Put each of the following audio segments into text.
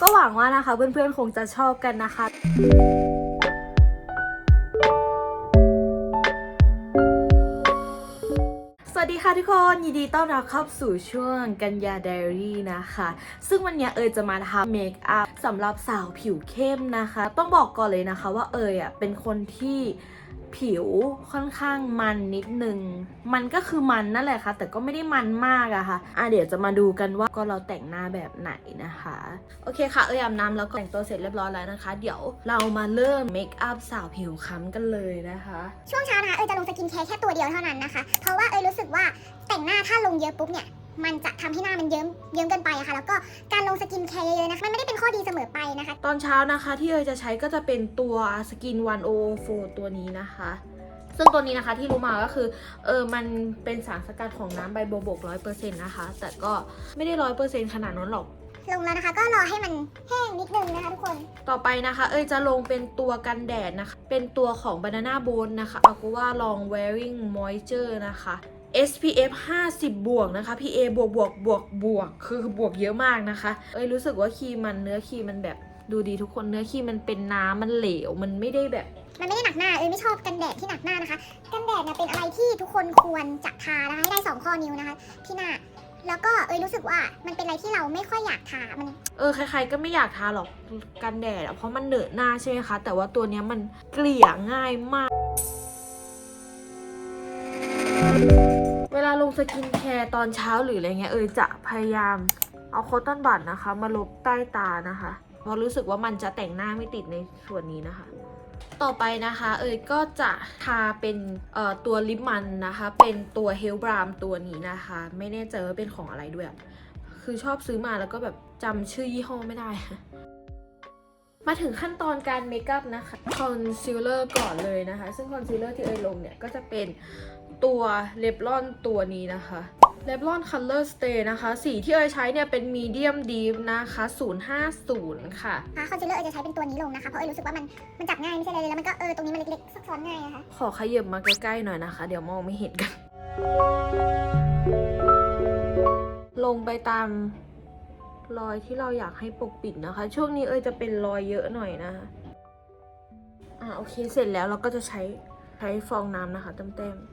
ก็หวังว่านะคะเพื่อนๆคงจะชอบกันนะคะสวัสดีค่ะทุกคนยินดีต้อนรับเข้าสู่ช่วงกันยาไดอารี่นะคะ ซึ่งวันนี้เอยจะมาทำเมคอัพสำหรับสาวผิวเข้มนะคะ ต้องบอกก่อนเลยนะคะว่าเอยอะเป็นคนที่ ผิวค่อนข้างมันนิดนึง มันก็คือมันนั่นแหละค่ะ แต่ก็ไม่ได้มันมากอะค่ะอะ เดี๋ยวจะมาดูกันว่าก็เราแต่งหน้าแบบไหนนะคะ โอเคค่ะ เอยอาบน้ำแล้วก็แต่งตัวเสร็จเรียบร้อยแล้วนะคะ เดี๋ยวเรามาเริ่มเมคอัพสาวผิวค้ำกันเลยนะคะ ช่วงเช้านะคะเอยจะลงสกินแคร์แค่ตัวเดียวเท่านั้นนะคะ เพราะว่าเอยรู้สึกว่าแต่งหน้าถ้าลงเยอะปุ๊บเนี่ย มันจะทำให้หน้ามันเยิ้มเยิ้มเกินไปอะค่ะ แล้วก็การลงสกินแคร์เยอะๆนะคะมันไม่ได้เป็นข้อดีเสมอไปนะคะ ตอนเช้านะคะที่เอยจะใช้ก็จะเป็นตัวสกินวันโอโฟตัวนี้นะคะซึ่งตัวนี้นะคะที่รู้มาก็คือเออมันเป็นสารสกัดของน้ำใบโบวบกร้อยเปอร์เซ็นต์นะคะ แต่ก็ไม่ได้ร้อยเปอร์เซ็นต์ขนาดนั้นหรอก ลงแล้วนะคะก็รอให้มันแห้งนิดนึงนะคะทุกคน ต่อไปนะคะ เอยจะลงเป็นตัวกันแดดนะคะ เป็นตัวของ Banana Boat นะคะ a q u a Long Wearing Moisture นะคะ SPF 50 บวกนะคะ PA บวกบวกบวกบวก คือบวกเยอะมากนะคะ เอ้ยรู้สึกว่าครีมมันเนื้อครีมมันแบบดูดีทุกคนเนื้อครีมมันเป็นน้ำมันเหลวมันไม่ได้แบบ มันไม่ได้หนักหน้าเอยไม่ชอบกันแดดที่หนักหน้านะคะ กันแดดเนี่ยเป็นอะไรที่ทุกคนควรจะทานะคะให้ได้สองข้อนิ้วนะคะ ที่หน้าแล้วก็เอยรู้สึกว่ามันเป็นอะไรที่เราไม่ค่อยอยากทา มัน เออใครๆก็ไม่อยากทาหรอกกันแดดอะเพราะมันเหนอะหน้าใช่ไหมคะ แต่ว่าตัวเนี้ยมันเกลี่ยง่ายมาก เวลาลงสกินแคร์ตอนเช้าหรืออะไรเงี้ยเออจะพยายามเอาคอตตอนบัดนะคะ มาลบใต้ตานะคะ เพราะรู้สึกว่ามันจะแต่งหน้าไม่ติดในส่วนนี้นะคะ ต่อไปนะคะ เอยก็จะทาเป็นตัวลิปมันนะคะ เป็นตัวเฮลบรามตัวนี้นะคะ ไม่แน่ใจว่าเป็นของอะไรด้วย คือชอบซื้อมาแล้วก็แบบจำชื่อยี่ห้อไม่ได้มาถึงขั้นตอนการเมคอัพนะคะ คอนซีลเลอร์ก่อนเลยนะคะ ซึ่งคอนซีลเลอร์ที่เอยลงเนี่ย ก็จะเป็น ตัวเลบลอนตัวนี้นะคะเลบลอนคัลเลอร์สเตย์นะคะ สีที่เอยใช้เนี่ยเป็นมีเดียมดีฟนะคะ 050 ค่ะนะคะคอนซีลเลอร์เอยจะใช้เป็นตัวนี้ลงนะคะ เพราะเอยรู้สึกว่ามันมันจับง่ายไม่ใช่อะไรเลยแล้วมันก็เออตรงนี้มันเล็กๆซับซ้อนง่ายนะคะ ขอขยับมาใกล้ๆหน่อยนะคะ เดี๋ยวมองไม่เห็นกัน ลงไปตามรอยที่เราอยากให้ปกปิดนะคะ ช่วงนี้เอยจะเป็นรอยเยอะหน่อยนะคะอ่าโอเคเสร็จแล้วเราก็จะใช้ ใช้ฟองน้ำนะคะเต็มๆ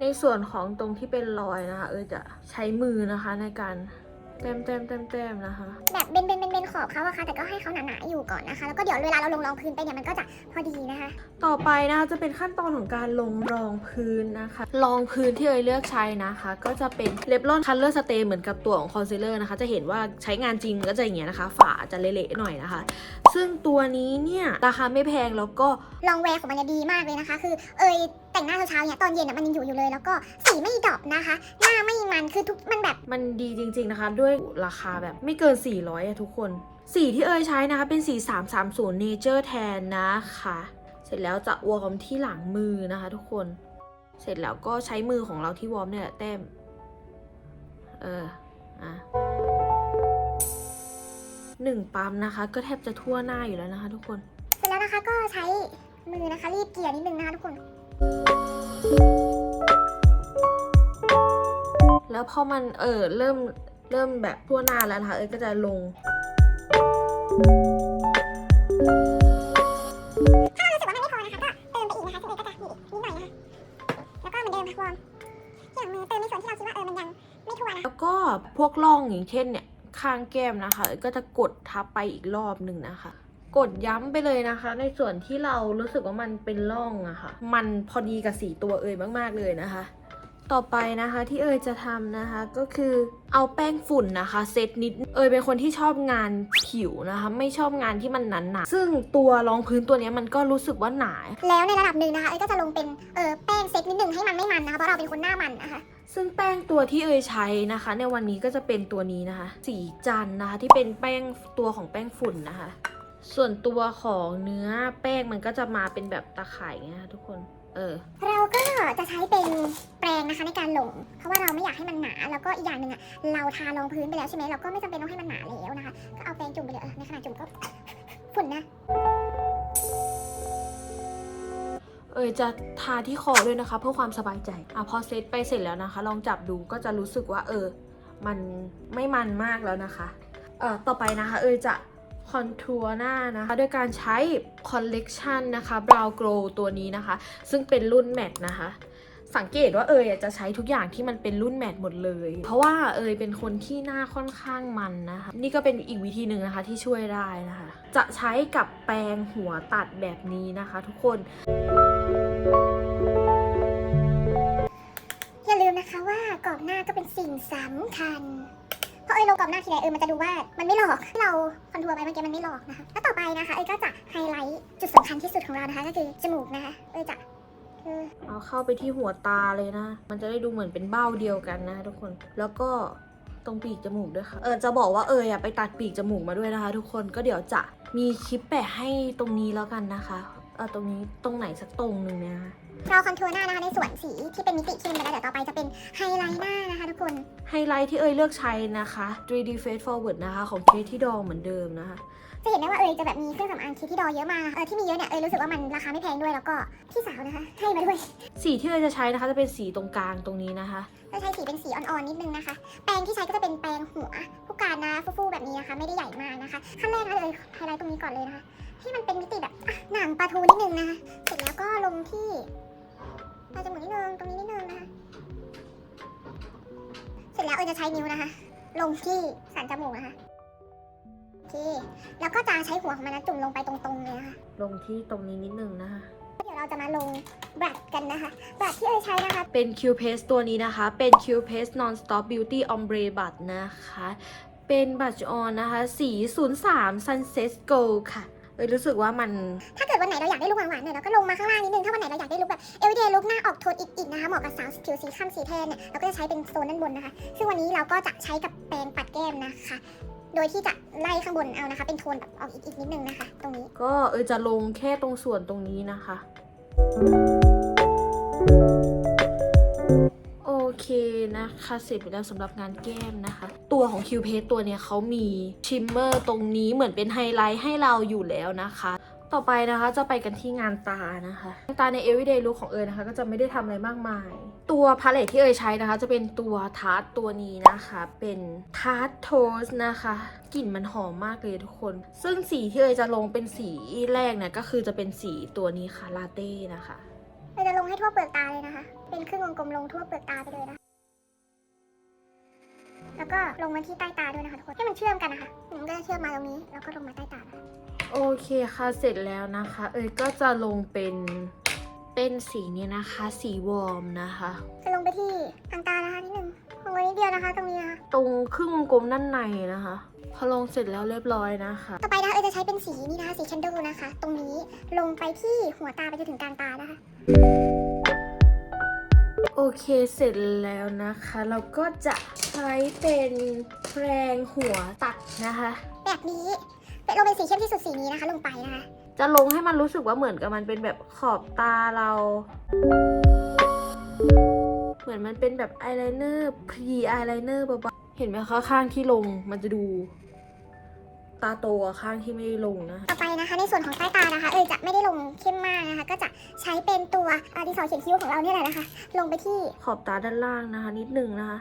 ในส่วนของตรงที่เป็นรอยนะคะ เออจะใช้มือนะคะในการ แต้มแต้มแต้มแต้มนะคะ แบบเบนเบนเบนเบนขอบเขาอะค่ะ แต่ก็ให้เขาหนาๆอยู่ก่อนนะคะ แล้วก็เดี๋ยวเวลาเราลงรองพื้นไปเนี่ยมันก็จะพอดีนะคะ ต่อไปนะคะจะเป็นขั้นตอนของการลงรองพื้นนะคะ รองพื้นที่เอยเลือกใช้นะคะ ก็จะเป็นเลบลอนคัลเลอร์สเตย์เหมือนกับตัวของคอนซีลเลอร์นะคะ จะเห็นว่าใช้งานจริงก็จะอย่างเงี้ยนะคะ ฝาจะเละๆหน่อยนะคะ ซึ่งตัวนี้เนี่ยราคาไม่แพงแล้วก็ลองแวร์ของมันเนี่ยดีมากเลยนะคะ คือเอย แต่งหน้าเช้าๆเนี่ยตอนเย็นอะมันยังอยู่อยู่เลย แล้วก็สีไม่ดรอปนะคะ หน้าไม่มันคือทุกมันแบบ มันดีจริง ๆนะคะ ด้วยราคาแบบไม่เกิน 400อะทุกคน สีที่เอยใช้นะคะ เป็นสี 330 Nature Tan นะคะ เสร็จแล้วจะวอร์มที่หลังมือนะคะทุกคน เสร็จแล้วก็ใช้มือของเราที่วอร์มเนี่ยแหละแต้ม เออ อะหนึ่งปั๊มนะคะ ก็แทบจะทั่วหน้าอยู่แล้วนะคะ ทุกคน เสร็จแล้วนะคะก็ใช้มือนะคะรีดเกลี่ยนิดนึงนะคะทุกคน แล้วพอมันเออเริ่มเริ่มแบบทั่วหน้าแล้วนะคะเอยก็จะลงถ้ารู้สึกว่ามันไม่พอนะคะก็เติมไปอีกนะคะซึ่งเอก็จะนี่นิดหน่อยนะคะแล้วก็เหมือนเดิมค่ะวอร์มอย่างมือเติมในส่วนที่เราคิดว่าเออมันยังไม่ทั่วนะแล้วก็พวกร่องอย่างเช่นเนี่ยข้างแก้มนะคะเอก็จะกดทับไปอีกรอบหนึ่งนะคะ กดย้ำไปเลยนะคะ ในส่วนที่เรารู้สึกว่ามันเป็นร่องอะค่ะ มันพอดีกับสีตัวเอยมากๆเลยนะคะ ต่อไปนะคะที่เอยจะทำนะคะ ก็คือเอาแป้งฝุ่นนะคะเซตนิดเอยเป็นคนที่ชอบงานผิวนะคะ ไม่ชอบงานที่มันหนาๆซึ่งตัวรองพื้นตัวเนี้ยมันก็รู้สึกว่าหนา แล้วในระดับหนึ่งนะคะเอยก็จะลงเป็นเออแป้งเซ็ตนิดนึงให้มันไม่มันนะคะเพราะเราเป็นคนหน้ามันนะคะซึ่งแป้งตัวที่เอยใช้นะคะ ในวันนี้ก็จะเป็นตัวนี้นะคะ สีจันทร์นะคะที่เป็นแป้งตัวของแป้งฝุ่นนะคะ ส่วนตัวของเนื้อแป้งมันก็จะมาเป็นแบบตะข่ายอย่างเงี้ยนะคะทุกคน เออ เราก็จะใช้เป็นแปรงนะคะในการลง เพราะว่าเราไม่อยากให้มันหนา แล้วก็อีกอย่างหนึ่งอะเราทารองพื้นไปแล้วใช่ไหมเราก็ไม่จำเป็นต้องให้มันหนาแล้วนะคะ ก็เอาแปรงจุ่มไปเลยเออในขณะจุ่มก็ฝุ่นนะ เอยจะทาที่คอด้วยนะคะ เพื่อความสบายใจ อะพอเซตไปเสร็จแล้วนะคะ ลองจับดูก็จะรู้สึกว่า เออ มันไม่มันมากแล้วนะคะ เอ่อต่อไปนะคะ เอยจะ คอนทัวร์หน้านะคะด้วยการใช้คอลเลกชันนะคะ Brow Glow ตัวนี้นะคะ ซึ่งเป็นรุ่นแมตต์นะคะสังเกตว่าเอยจะใช้ทุกอย่างที่มันเป็นรุ่นแมตต์หมดเลย เพราะว่าเอยเป็นคนที่หน้าค่อนข้างมันนะคะ นี่ก็เป็นอีกวิธีหนึ่งนะคะที่ช่วยได้นะคะ จะใช้กับแปรงหัวตัดแบบนี้นะคะทุกคน อย่าลืมนะคะว่ากรอบหน้าก็เป็นสิ่งสำคัญ พราะเอยลงกรอบหน้าทีไรเอยมันจะดูว่ามันไม่หลอกเราคอนทัวร์ไปเมื่อกี้มันไม่หลอกนะคะแล้วต่อไปนะคะเอยก็จะไฮไลท์จุดสำคัญที่สุดของเรานะคะ ก็คือจมูกนะคะเอยจะคือเอาเข้าไปที่หัวตาเลยนะ มันจะได้ดูเหมือนเป็นเบ้าเดียวกันนะทุกคน แล้วก็ตรงปีกจมูกด้วยค่ะ เออจะบอกว่าเอยอะไปตัดปีกจมูกมาด้วยนะคะ ทุกคน ก็เดี๋ยวจะมีคลิปแปะให้ตรงนี้แล้วกันนะคะ เออตรงนี้ตรงไหนสักตรงหนึ่งเนี่ยนะคะ เราคอนทัวร์หน้านะคะในส่วนสีที่เป็นมิติเข้มไปแล้วเดี๋ยวต่อไปจะเป็นไฮไลท์หน้านะคะทุกคน ไฮไลท์ที่เอยเลือกใช้นะคะ 3D Face Forward นะคะของเคที่ดองเหมือนเดิมนะคะ จะเห็นได้ว่าเอยจะแบบมีเครื่องสำอางคิดที่ดอเยอะมากนะคะเออที่มีเยอะเนี่ยเอยรู้สึกว่ามันราคาไม่แพงด้วยแล้วก็พี่สาวนะคะให้มาด้วย สีที่เอยจะใช้นะคะจะเป็นสีตรงกลางตรงนี้นะคะจะใช้สีเป็นสีอ่อนๆนิดนึงนะคะ แปรงที่ใช้ก็จะเป็นแปรงหัวผู้การนะฟูๆแบบนี้นะคะ ไม่ได้ใหญ่มากนะคะ ขั้นแรกนะเลยไฮไลท์ตรงนี้ก่อนเลยนะคะให้มันเป็นมิติแบบอะหนังปลาทูนิดนึงนะคะเสร็จแล้วก็ลงที่ ปลายจมูกนิดนึงตรงนี้นิดนึงนะคะ เสร็จแล้วเอยจะใช้นิ้วนะคะ ลงที่สันจมูกนะคะโอเคแล้วก็จะใช้หัวของมันนะจุ่มลงไปตรงๆเลยนะคะ ลงที่ตรงนี้นิดนึงนะคะ เดี๋ยวเราจะมาลงบลัดกันนะคะบลัดที่เอยใช้นะคะ เป็น Q Paste ตัวนี้นะคะ เป็น Q Paste Non Stop Beauty Ombre Brush นะคะ เป็นบัตรออนนะคะ สี 03 Sunset Gold ค่ะ เอยรู้สึกว่ามัน ถ้าเกิดวันไหนเราอยากได้ลุคหวานๆหน่อยเราก็ลงมาข้างล่างนิดนึง ถ้าวันไหนเราอยากได้ลุคแบบ everyday ลุคหน้าออกโทนอิดๆนะคะเหมาะกับสาวผิวสีคล้ำสีแทนเนี่ยเราก็จะใช้เป็นโซนด้านบนนะคะ ซึ่งวันนี้เราก็จะใช้กับแปรงปัดแก้มนะคะ โดยที่จะไล่ข้างบนเอานะคะ เป็นโทนแบบออกอิดๆนิดนึงนะคะ ตรงนี้ ก็เอยจะลงแค่ตรงส่วนตรงนี้นะคะโอ เคนะคะเสร็จไปแล้วสำหรับงานแก้มนะคะ ตัวของ Q Paste ตัวเนี้ยเขามีชิมเมอร์ตรงนี้เหมือนเป็นไฮไลท์ให้เราอยู่แล้วนะคะ ต่อไปนะคะจะไปกันที่งานตานะคะงานตาใน everyday look ของเอยนะคะ ก็จะไม่ได้ทำอะไรมากมาย ตัวพาเลตที่เอยใช้นะคะ จะเป็นตัวทาร์ตตัวนี้นะคะ เป็นทาร์ตโทสนะคะกลิ่นมันหอมมากเลยทุกคน ซึ่งสีที่เอยจะลงเป็นสีแรกเนี่ยก็คือจะเป็นสีตัวนี้ค่ะลาเต้นะคะเราจะลงให้ทั่วเปลือกตาเลยนะคะ เป็นครึ่งวงกลมลงทั่วเปลือกตาไปเลยนะคะแล้วก็ลงมาที่ใต้ตาด้วยนะคะทุกคน ให้มันเชื่อมกันนะคะมันก็จะเชื่อมมาตรงนี้ แล้วก็ลงมาใต้ตานะคะโอเคค่ะ เสร็จแล้วนะคะ เอยก็จะลงเป็นเป็นสีนี้นะคะ สีวอร์มนะคะ จะลงไปที่ทางตานะคะนิดนึงลงไว้นิดเดียวนะคะตรงนี้นะคะ ตรงครึ่งวงกลมด้านในนะคะ พอลงเสร็จแล้วเรียบร้อยนะคะ ต่อไปนะคะเอยจะใช้เป็นสีนี้นะคะ สีแคนดูนะคะ ตรงนี้ลงไปที่หัวตาไปจนถึงกลางตานะคะ โอเคเสร็จแล้วนะคะ เราก็จะใช้เป็นแปรงหัวตัดนะคะ แบบนี้เป็นลงเป็นสีเข้มที่สุดสีนี้นะคะ ลงไปนะคะ จะลงให้มันรู้สึกว่าเหมือนกับมันเป็นแบบขอบตาเรา เหมือนมันเป็นแบบอายไลเนอร์พรีอายไลเนอร์เบาๆเห็นไหมคะข้างที่ลงมันจะดู ตาโตกว่าข้างที่ไม่ได้ลงนะคะต่อไปนะคะ ในส่วนของใต้ตานะคะ เอยจะไม่ได้ลงเข้มมากนะคะ ก็จะใช้เป็นตัวอาดินสอเขียนคิ้วของเราเนี่ยแหละนะคะ ลงไปที่ขอบตาด้านล่างนะคะ นิดนึงนะคะ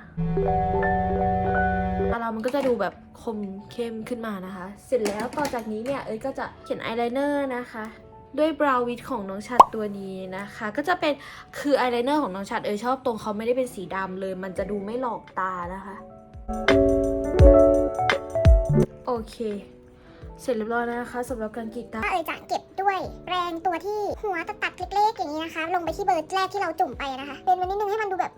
ตาเรามันก็จะดูแบบคมเข้มขึ้นมานะคะ เสร็จแล้วต่อจากนี้เนี่ยเอ้ยก็จะเขียนอายไลเนอร์นะคะด้วยบราวน์วิดของน้องชัดตัวนี้นะคะ ก็จะเป็นคืออายไลเนอร์ของน้องชัดเอ้ยชอบตรงเขาไม่ได้เป็นสีดำเลย มันจะดูไม่หลอกตานะคะ โอเค เสร็จเรียบร้อยแล้วนะคะสำหรับการกรีดตาถ้าเอยจะเก็บด้วยแปรงตัวที่หัวตัดๆเล็กๆอย่างนี้นะคะ ลงไปที่เบอร์แรกที่เราจุ่มไปนะคะ เป็นมันนิดนึงให้มันดูแบบ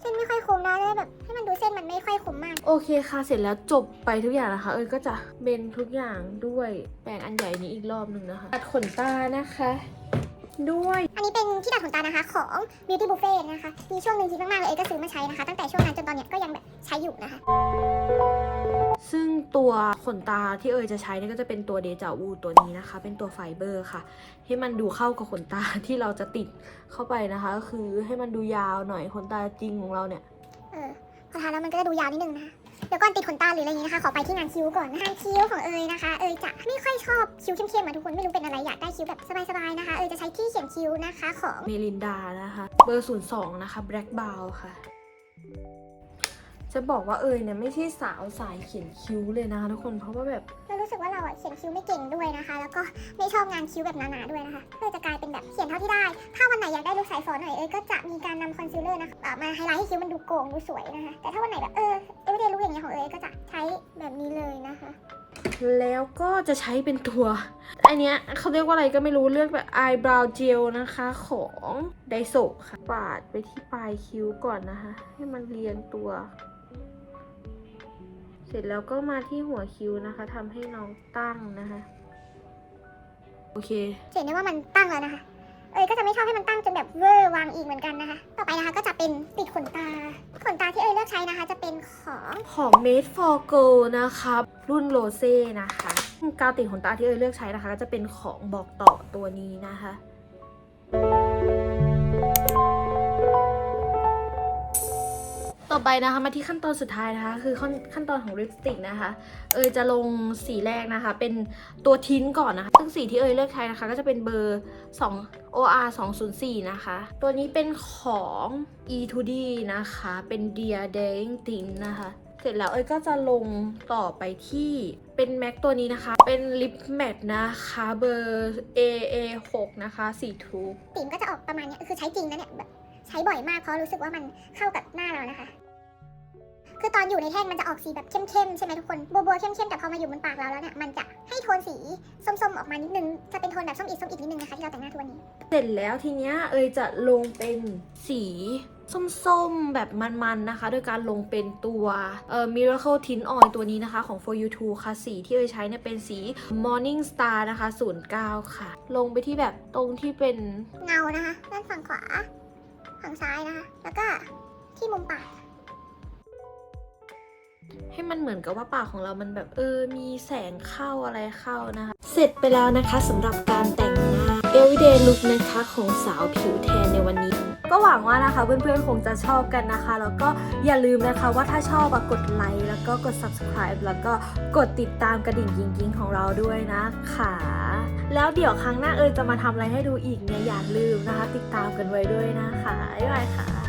เส้นไม่ค่อยคมนะเลยแบบให้มันดูเส้นมันไม่ค่อยคมมาก โอเคค่ะเสร็จแล้วจบไปทุกอย่างนะคะ เอ้ยก็จะเบนทุกอย่างด้วยแปรงอันใหญ่นี้อีกรอบหนึ่งนะคะตัดขนตานะคะด้วย อันนี้เป็นที่ดัดขนตานะคะของ Beauty Buffet นะคะ มีช่วงหนึ่งที่มากๆเลยเอยก็ซื้อมาใช้นะคะ ตั้งแต่ช่วงนั้นจนตอนเนี้ยก็ยังแบบใช้อยู่นะคะ ซึ่งตัวขนตาที่เอยจะใช้เนี่ยก็จะเป็นตัวเดจาวูตัวนี้นะคะ เป็นตัวไฟเบอร์ค่ะ ให้มันดูเข้ากับขนตาที่เราจะติดเข้าไปนะคะ ก็คือให้มันดูยาวหน่อยขนตาจริงของเราเนี่ยเออพอทาแล้วมันก็จะดูยาวนิดนึงนะคะเดี๋ยวก่อนติดขนตาหรืออะไรอย่างนี้นะคะ ขอไปที่งานคิ้วก่อนงานคิ้วของเอยนะคะ เอยจะไม่ค่อยชอบคิ้วเข้มๆอะทุกคนไม่รู้เป็นอะไรอยากได้คิ้วแบบสบายๆนะคะ เอยจะใช้ที่เขียนคิ้วนะคะของเมลินดานะคะ เบอร์ 02 นะคะ Black b o w ค่ะ จะบอกว่าเอยเนี่ยไม่ใช่สาวสายเขียนคิ้วเลยนะคะทุกคนเพราะว่าแบบเรารู้สึกว่าเราอะเขียนคิ้วไม่เก่งด้วยนะคะ แล้วก็ไม่ชอบงานคิ้วแบบหนาๆด้วยนะคะก็เลยจะกลายเป็นแบบเขียนเท่าที่ได้ ถ้าวันไหนอยากได้ลุคสายฝอหน่อยเอ้ยก็จะมีการนำคอนซีลเลอร์นะคะเอ่อมาไฮไลท์ให้คิ้วมันดูโก่งดูสวยนะคะแต่ถ้าวันไหนแบบเออเอวเดย์ลุคอย่างเงี้ยของเอ้ยก็จะใช้แบบนี้เลยนะคะแล้วก็จะใช้เป็นตัวอันเนี้ยเขาเรียกว่าอะไรก็ไม่รู้เลือกแบบ eyebrow gel นะคะของไดโซค่ะ ปาดไปที่ปลายคิ้วก่อนนะคะ ให้มันเรียงตัว เสร็จแล้วก็มาที่หัวคิ้วนะคะทำให้น้องตั้งนะคะ โอเคจะเห็นได้ว่ามันตั้งแล้วนะคะ เอ้ยก็จะไม่ชอบให้มันตั้งจนแบบเวอร์วางอีกเหมือนกันนะคะ ต่อไปนะคะก็จะเป็นติดขนตา ขนตาที่เอ้ยเลือกใช้นะคะ จะเป็นของของ Made for Girl นะคะรุ่นโรเซ่นะคะ กาวติดขนตาที่เอยเลือกใช้นะคะ ก็จะเป็นของบอกต่อตัวนี้นะคะ ต่อไปนะคะมาที่ขั้นตอนสุดท้ายนะคะ คือขั้นขั้นตอนของลิปสติกนะคะ เอยจะลงสีแรกนะคะ เป็นตัวทิ้นก่อนนะคะ ซึ่งสีที่เอยเลือกใช้นะคะ ก็จะเป็นเบอร์ 2 OR 204 นะคะ ตัวนี้เป็นของ E2D นะคะ เป็น Dear Daring t i n นะคะเสร็จแล้วเอ้ยก็จะลงต่อไปที่เป็นแม็กตัวนี้นะคะ เป็นลิปแมทนะคะเบอร์ AA6 นะคะสีทูบติ่มก็จะออกประมาณนี้คือใช้จริงนะเนี่ย ช้บ่อยมากเพราะรู้สึกว่ามันเข้ากับหน้าเรานะคะ คือตอนอยู่ในแท่งมันจะออกสีแบบเข้มๆใช่ไหมทุกคนบัวๆเข้มๆแต่พอมาอยู่บนปากเราแล้วเนี่ยมันจะให้โทนสีส้มๆออกมานิดนึงจะเป็นโทนแบบส้มอีกส้มอีกนิดนึงนะคะที่เราแต่งหน้าทุกวันนี้ เสร็จแล้วทีเนี้ยเอยจะลงเป็นสีส้มๆ แบบมันๆ นะคะ โดยการลงเป็นตัวเอ่อ Miracle Tint Oil ตัวนี้นะคะ ของ For You Too ค่ะ สีที่เอยใช้เนี่ยเป็นสี Morning Star นะคะ 09 ค่ะ ลงไปที่แบบตรงที่เป็นเงานะคะ ด้านฝั่งขวา ฝั่งซ้ายนะคะ แล้วก็ที่มุมปาก ให้มันเหมือนกับว่าปากของเรามันแบบเออ มีแสงเข้าอะไรเข้านะคะ เสร็จไปแล้วนะคะสำหรับการแต่งหน้า Everyday Look นะคะของสาวผิวแทนในวันนี้ ก็หวังว่านะคะเพื่อนๆคงจะชอบกันนะคะ แล้วก็อย่าลืมนะคะว่าถ้าชอบกดไลค์แล้วก็กด subscribe แล้วก็กดติดตามกระดิ่งยิงๆของเราด้วยนะคะแล้วเดี๋ยวครั้งหน้าเออจะมาทำอะไรให้ดูอีกเนี่ยอย่าลืมนะคะ ติดตามกันไว้ด้วยนะคะบ๊ายบายค่ะ